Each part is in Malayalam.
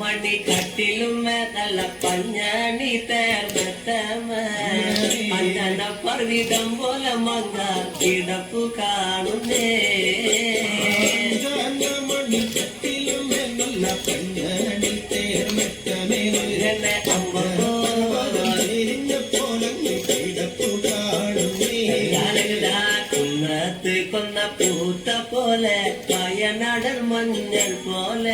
மணி கட்டிலும் நல்ல பஞ்சாணி தேர் மெத்தம பஞ்சன பர்விதம் போல மங்கா கிடப்பு காணுமே. மணி கட்டிலும் நல்ல பஞ்சாணி தேர் மெத்தமே பூத்த போல பயனடல் மஞ்சள் போல.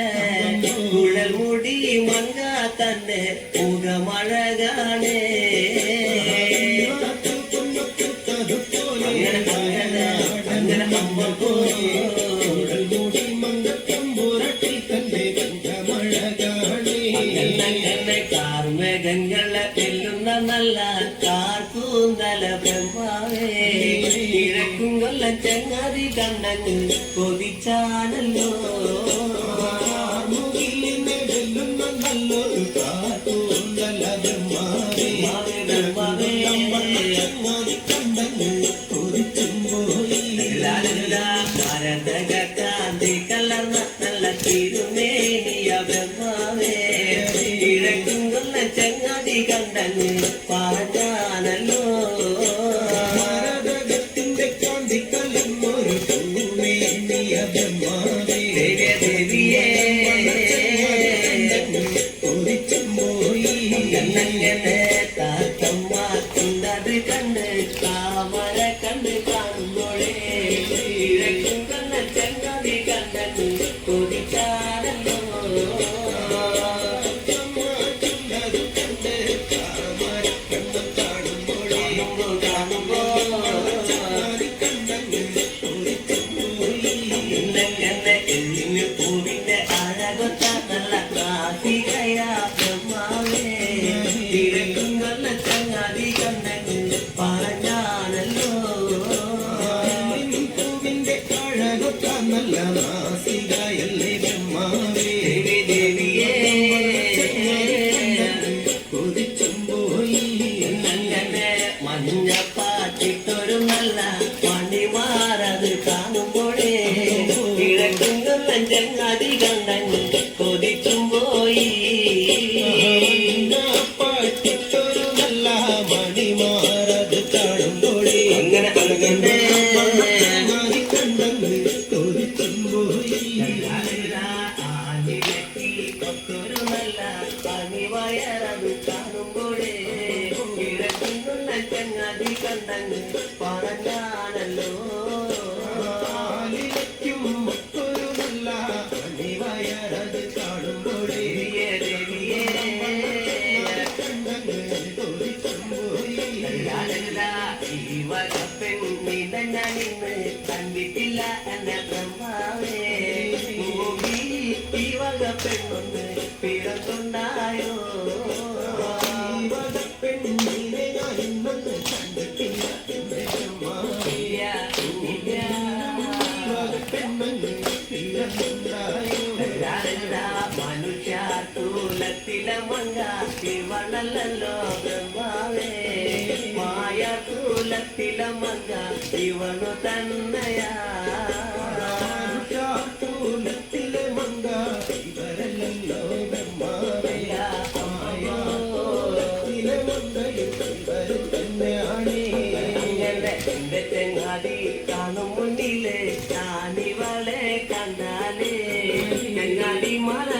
குழல் முடி மங்கா தன்னை முகமழகானே വെല്ലുന്ന നല്ല കാർക്കൂന്തല ബ്രഹ്മാവേ. കിഴക്കും കൊല്ല ചങ്ങാതി കണ്ണങ്ങ് കൊതിച്ചാണല്ലോ ಕಟ್ಟಿ ಗಂಡನೆ എല്ലിന് പൂവിന്റെ അഴകൊത്ത നല്ല കാർത്തികയ ബ്രഹ്മാവേ. കിഴക്കും കൊല്ല ചങ്ങാതി കണ്ണങ്ങ് പറഞ്ഞാണല്ലോ നല്ല കിഴക്കും കൊല്ലം ചങ്ങാതി വക പെണ്ണിനെ ഞാനിന്ന് കണ്ടിട്ടില്ല എന്നെ ബ്രഹ്മാവേ ഈ വക പെണ്ണൊന്ന് പിറന്നുണ്ടായോ പെണ്ണിനെ ഞാൻ ഇന്നൊന്ന് കണ്ടിട്ടില്ല എന്റെ ബ്രഹ്മാവേ. ഇല്ല, ഇല്ല. പെണ്ണെന്ന് പിറന്നുണ്ടായോ ലാലലാ, മനുഷ്യ തൂലത്തിലെ ബ്രഹ്മാവേ മായ തൂലത്തിലെ മങ്ക ഇവണു തന്നെയാ ചാത്തൂലത്തിലെ മങ്ക ഇവരല്ലോ ബ്രഹ്മാവേ ത്തിലെ മങ്കയും ഇവർ തന്നെയാണേ എന്റെ ചെങ്ങാതി കാണും മുന്നിൽ ഞാനിവളെ കണ്ടാലേ ചെങ്ങാതി മല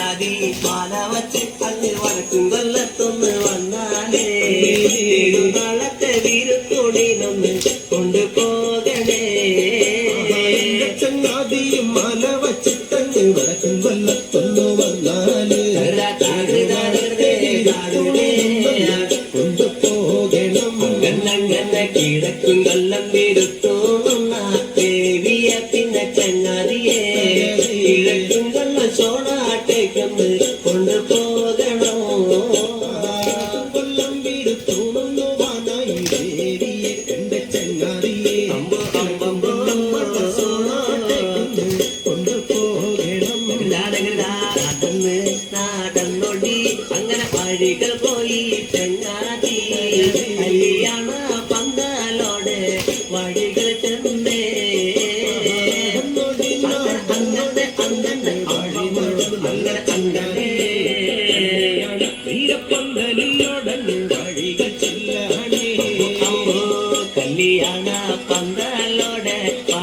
മാല വച്ച് അങ്ങ് വടക്കും കൊല്ലത്തൊന്ന് വന്നാലേ. നാളത്തെ വീരത്തോടിനൊന്ന് കൊണ്ടുപോകണേ ചങ്ങാതിയും മല വച്ചിട്ടങ്ങ് വടക്കും കൊല്ലത്തൊന്ന് വന്നാൽ.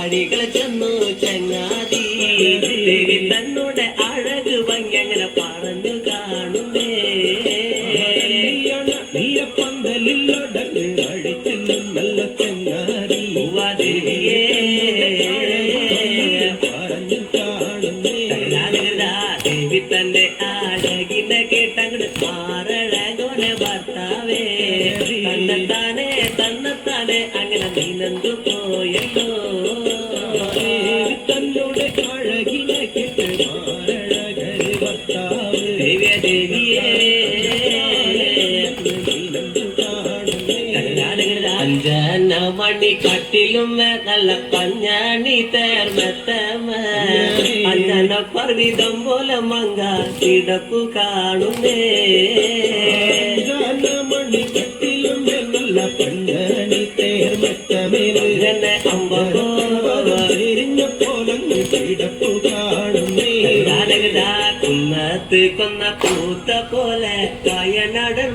പാടികൾ ചെന്നു ചങ്ങാതി. ദേവി തന്നോടെ അഴക് ഭംഗി അങ്ങനെ പറഞ്ഞു കാണുന്നേ പന്തലിലൊടങ്ങ് അഴിച്ചെല്ലും നല്ല ചങ്ങാതി. ഉവ്വാദേവിയേ പറഞ്ഞു കാണുന്നേ ദേവി തന്റെ അഴകിനെ കേട്ടങ്ങട് ആറഴകോനെ ഭർത്താവേ. തന്നെത്താനെ തന്നെത്താനെ അങ്ങനെ നീനന്തു പോയല്ലോ. கண்ணாடுகிறதா அஞ்சன மணி கட்டிலும் நல்ல பஞ்சாணி தயார் மெத்தம. அஞ்சன பர்விதம் போல மங்கா சிடப்பு காணுமே. மணி கட்டிலும் நல்ல பஞ்சாணி தயார் மெத்தமே. அம்போ போலங்கு சிடப்பு காணுமே. கொன்ன பூத்த போ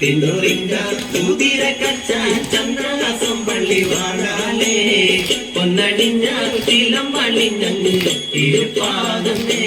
മുഖമഴകാണേ അങ്ങനെ അങ്ങനെ അങ്ങനെ കമ്പൽ പോലെ കച്ച ചന്ദ്രാസം വള്ളി വാഴാലേ പൊന്നടിഞ്ഞ തിലം പള്ളിഞ്ഞങ്ങ് തിരുപ്പാണല്ലോ